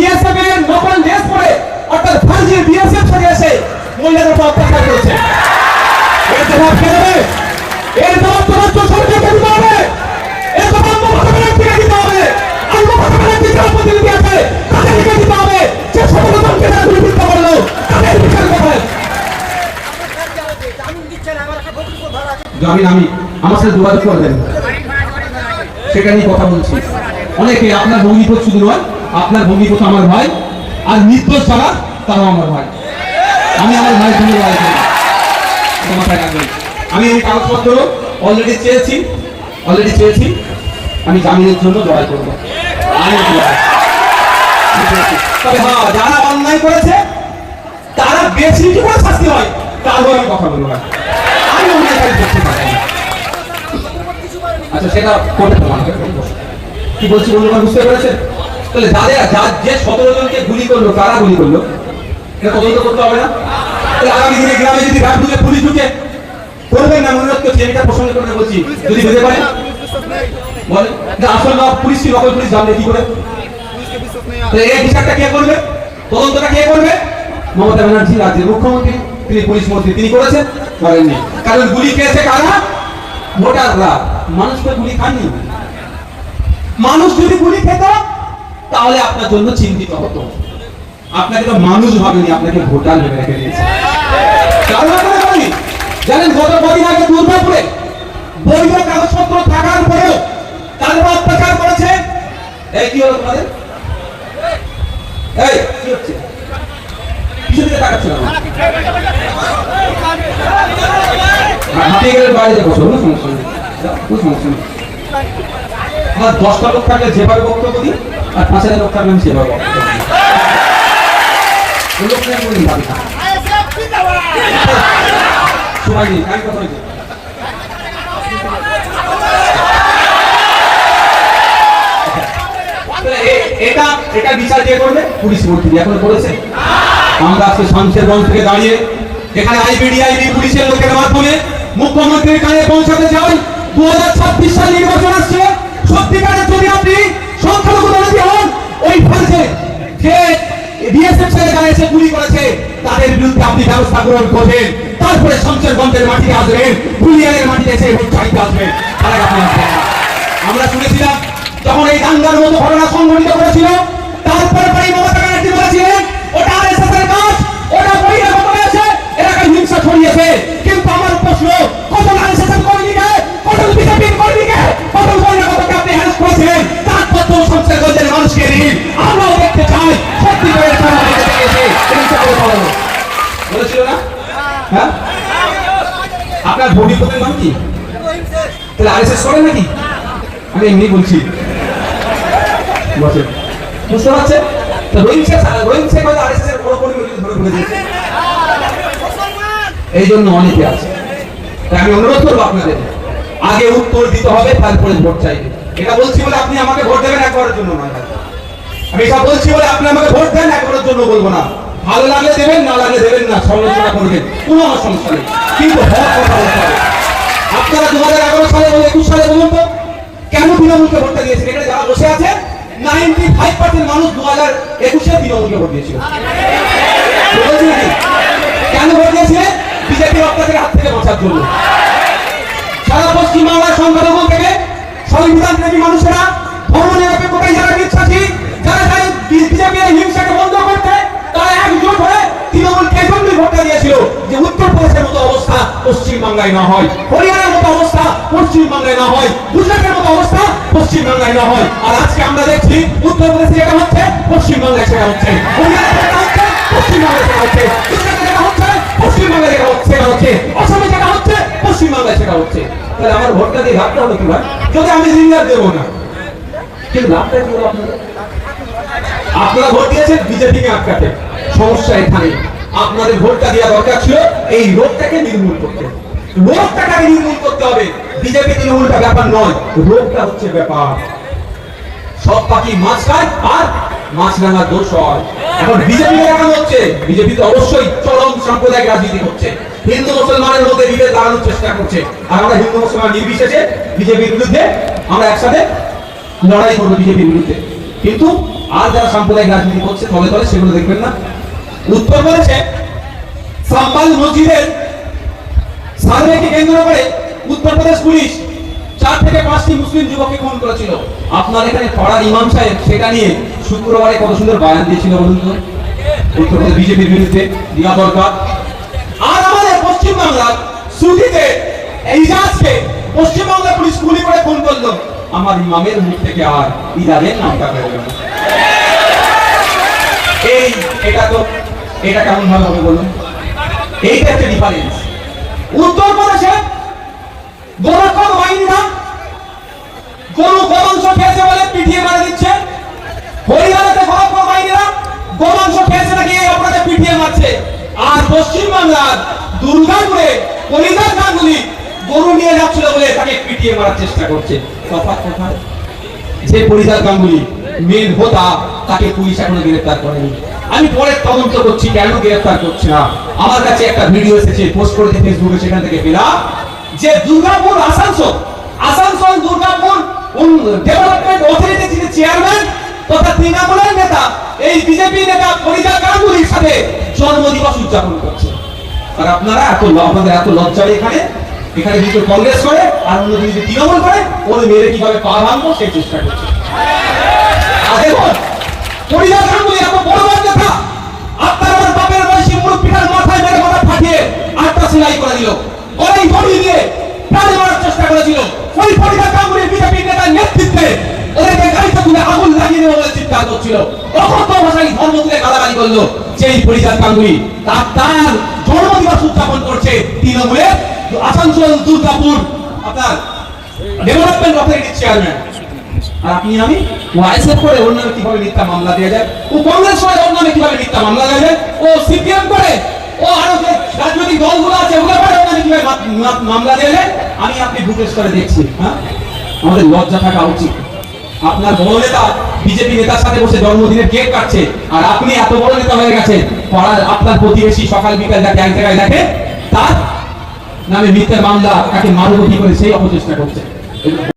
BSF এর নকল dress পরে অর্থাৎ বিএসএফ সাজে এসে মহিলাদের উপর অত্যাচার করেছে। এর জবাব কে দেবে? এর জবাব তো রাজ্য সরকারকে দিতে হবে। এর জবাব দিতে হবে। আর প্রতিনিধি আছে তাদেরকে দিতে হবে। যে সর্বজনকে তারা করল তাদের বিচার জামিন আমি, আমার সাথে যোগাযোগ করবেন সেটা নিয়ে কথা বলছি। অনেকে আপনার ভঙ্গিপত শুধু নয় আপনার ভঙ্গিপত আমার ভাই। আর নির্দোষ যারা, তারাও আমার ভাই। আমি আমার ভাই রাখবেন। আমি এই কাগজপত্র অলরেডি চেয়েছি অলরেডি চেয়েছি। আমি জামিনের জন্য লড়াই করব। তবে হ্যাঁ যারা অন্যায় করেছে, তারা বেশি কি করে শাস্তি হয়। তারপর আমি কথা বলব না। আমি অন্যায়কারী করতে পারি। আচ্ছা সেটা করতে প্রমাণ কি বলছি বন্ধুরা, বুঝতে পেরেছেন? তাহলে যাদের যা- যে সতেরো জনকে গুলি করল, কারা গুলি করল? এটা তদন্ত করতে হবে না? আগামী দিনে গ্রামে যদি ঢুকে পুলিশ ঢুকে, করবেন না রাখতে হচ্ছে এটা প্রসঙ্গ করে বলছি, যদি আসল না পুলিশ কি, নকল পুলিশ জানবে কি করে? এই বিচারটা কে করবে? তদন্তটা কে করবে? মমতা ব্যানার্জি, রাজ্যের মুখ্যমন্ত্রী, তিনি পুলিশ মন্ত্রী, তিনি করেছেন, করেননি। কারণ গুলি খেয়েছে কারা? ভোটাররা। মানুষ তো গুলি খাননি। মানুষ যদি গুলি খেত তাহলে আপনার জন্য চিন্তিত হতো। আপনাকে তো মানুষ ভাবেনি, আপনাকে ভোটার ভেবে রেখে দিয়েছে। জানেন গত কদিন আগে দুর্গাপুরে বৈধ কাগজপত্র থাকার পরেও অত্যাচার করেছে। এই, কি হলো তোমাদের? এই, কি হচ্ছে? দিকে গেলে কোনো সমস্যা নেই। সমস্যা নেই। আমার দশটা লোক থাকলে যেভাবে বক্তব্য দিই, আর পাঁচ হাজার লোক থাকলে আমি সেভাবে এটা এটা পুলিশ এখন আমরা দাঁড়িয়ে এখানে পুলিশের লোকের মুখ্যমন্ত্রীর কানে পৌঁছাতে চাই দু হাজার ছাব্বিশ সাল নির্বাচন আসছে। সত্যিকারের যদি আপনি সংখ্যালঘু হন, ওই যে বিএসএফ ছেলে এসে গুলি করেছে, তাদের বিরুদ্ধে আপনি ব্যবস্থা গ্রহণ করবেন। তারপরে শমশেরগঞ্জের মাটিতে আসবেন পুলিয়ারের মাটিতে এসে ভোট আসবেন। আমরা শুনেছিলাম যখন এই দাঙ্গার মতো ঘটনা সংঘটিত করেছিল বলেছিল না? হ্যাঁ? আপনার নাম কি? তাহলে আরএসএস করে নাকি? আমি এমনি বলছি। বুঝতে শেখ শেখ হয়তো আরএসএস এর বড় ধরে এই জন্য অনেকে আছে। আমি অনুরোধ করব আপনাদের, আগে উত্তর দিতে হবে, তারপরে ভোট চাইবে এটা বলছি বলে আপনি আমাকে ভোট দেবেন একবারের জন্য নয়। আমি এটা বলছি বলে আপনি আমাকে ভোট দেন একবারের জন্য বলব না। ভালো লাগলে দেবেন, না লাগলে দেবেন না, সমালোচনা করবেন, কোনো সমস্যা নেই। কিন্তু আপনারা দু হাজার এগারো সালে এবং একুশ সালে বলুন তো, কেন তৃণমূলকে ভোটটা দিয়েছেন? এখানে যারা বসে আছে নাইনটি ফাইভ পার্সেন্ট মানুষ দু হাজার একুশে তৃণমূলকে ভোট দিয়েছিল। কেন ভোট দিয়েছিলেন বিজেপির অত্যাচারের হাত থেকে বাঁচার জন্য। সারা পশ্চিম বাংলার সংখ্যালঘু থেকে সংবিধান প্রেমী মানুষেরা ধর্ম নিরপেক্ষতায় যারা বিশ্বাসী যারা এই হিংসাকে বন্ধ ভোটটা দিয়েছিল যে উত্তরপ্রদেশের মতো অবস্থা পশ্চিম বাংলায় না হয়, হরিয়ানার মতো অবস্থা পশ্চিম বাংলায় না হয়, গুজরাটের মতো অবস্থা পশ্চিম বাংলায় না হয়। আর আজকে আমরা দেখছি উত্তরপ্রদেশে যেটা হচ্ছে, পশ্চিম বাংলায় সেটা সেটা হচ্ছে। যেটা হচ্ছে, পশ্চিম যেটা হচ্ছে, সেটা হচ্ছে। আপনারা ভোট দিয়েছেন বিজেপিকে আটকাতে। সমস্যা এখানে আপনাদের ভোটটা দেওয়া দরকার ছিল। এই রোগটাকে নির্মূল করতে। রোগটাকে নির্মূল করতে হবে। বিজেপি তৃণমূলটা ব্যাপার নয়। রোগটা হচ্ছে ব্যাপার। সব পাখি মাছ খায় আর মাছ রাঙার দোষ হয়। এখন বিজেপি দেখানো হচ্ছে? বিজেপি তো অবশ্যই চরম সাম্প্রদায়িক রাজনীতি করছে। হিন্দু মুসলমানের মধ্যে বিভেদ দাঁড়ানোর চেষ্টা করছে। আর আমরা হিন্দু মুসলমান নির্বিশেষে বিজেপির বিরুদ্ধে আমরা একসাথে লড়াই করব বিজেপির বিরুদ্ধে। কিন্তু আর যারা সাম্প্রদায়িক রাজনীতি করছে, তলে তলে সেগুলো দেখবেন না। উত্তরপ্রদেশে সাম্বাল মসজিদের সার্ভেকে কেন্দ্র করে উত্তরপ্রদেশ পুলিশ। চার থেকে পাঁচটি মুসলিম যুবককে খুন করেছিল। আপনার এখানে পাড়ার ইমাম সাহেব সেটা নিয়ে শুক্রবারে কত সুন্দর বয়ান দিয়েছিল বলুন উত্তরপ্রদেশ বিজেপির বিরুদ্ধে দিয়া দরকার আর আমাদের পশ্চিমবাংলার সুটিতে ইজাজকে পশ্চিমবাংলা পুলিশ গুলি করে খুন করল, আমার ইমামের মুখ থেকে আর ইদাদের নামটা বেরোলো এই, এটা তো এটা কেমন ভাবে হবে বলুন? এইটা একটা ডিফারেন্স উত্তরপ্রদেশে গোরক্ষক বাহিনীরা গরু গোমাংস খেয়েছে বলে পিটিয়ে মারা দিচ্ছে। হরিয়ানাতে গোরক্ষক বাহিনীরা গোমাংস খেয়েছে নাকি অপরাধে পিটিয়ে মারছে। আর পশ্চিমবাংলার দুর্গাপুরে কলিদাস গাঙ্গুলি গরু নিয়ে যাচ্ছিল বলে তাকে পিটিয়ে মারার চেষ্টা করছে। তফাৎ কোথায় যে পরিজাত গাঙ্গুলি মেন হোতা, তাকে পুলিশ এখনও গ্রেফতার করেনি। আমি পরে তদন্ত করছি, কেন গ্রেফতার করছে না। আমার কাছে একটা ভিডিও এসেছে, পোস্ট করেছে ফেসবুকে সেখান থেকে পেলাম, যে দুর্গাপুর আসানসোল আসানসোল দুর্গাপুর ডেভেলপমেন্ট অথরিটি যিনি চেয়ারম্যান তথা তৃণমূলের নেতা, এই বিজেপি নেতা পরিজাত গাঙ্গুলির সাথে জন্মদিবস উদযাপন করছে। আর আপনারা এত আপনাদের এত লজ্জা এখানে? এখানে দুটো কংগ্রেস করে আর তৃণমূল করে, ওদের মেরে কীভাবে পা ভাঙবো সেই চেষ্টা করছে। দেখুন পরিবার গাঙ্গুলি এত আটটা সেলাই করে দিল। অনেক বড়ি দিয়ে চেষ্টা করেছিল। আগুন লাগিয়ে বলে চিৎকার করছিল। তো ভাষায় ধর্ম তুলে গালাগালি করল। এই পরিজাত গাঙ্গুলি তার তার জন্মদিবস উদযাপন করছে তৃণমূলের আসানসোল, দুর্গাপুর, আপনার ডেভেলপমেন্ট অথরিটির চেয়ারম্যান আপনি আমি করে ওর নামে কীভাবে মিথ্যা মামলা দেওয়া যায়? ও কংগ্রেস করে ওর নামে কীভাবে মিথ্যা মামলা দেওয়া যায়? ও সিপিএম করে ও আরও যে রাজনৈতিক দলগুলো আছে ওগুলো করে ওর নামে কীভাবে মামলা দেওয়া যায়? আমি আপনি ভুটেশ করে দেখছি হ্যাঁ? আমাদের লজ্জা থাকা উচিত। আপনার বড় নেতা, বিজেপি নেতার সাথে বসে জন্মদিনের কেক কাটছে, আর আপনি এত বড় নেতা হয়ে পাড়ার আপনার প্রতিবেশী সকাল বিকাল যাকে এক জায়গায় দেখে, তার নামে মিথ্যা মামলা তাকে মারব কি করে সেই অপচেষ্টা করছে।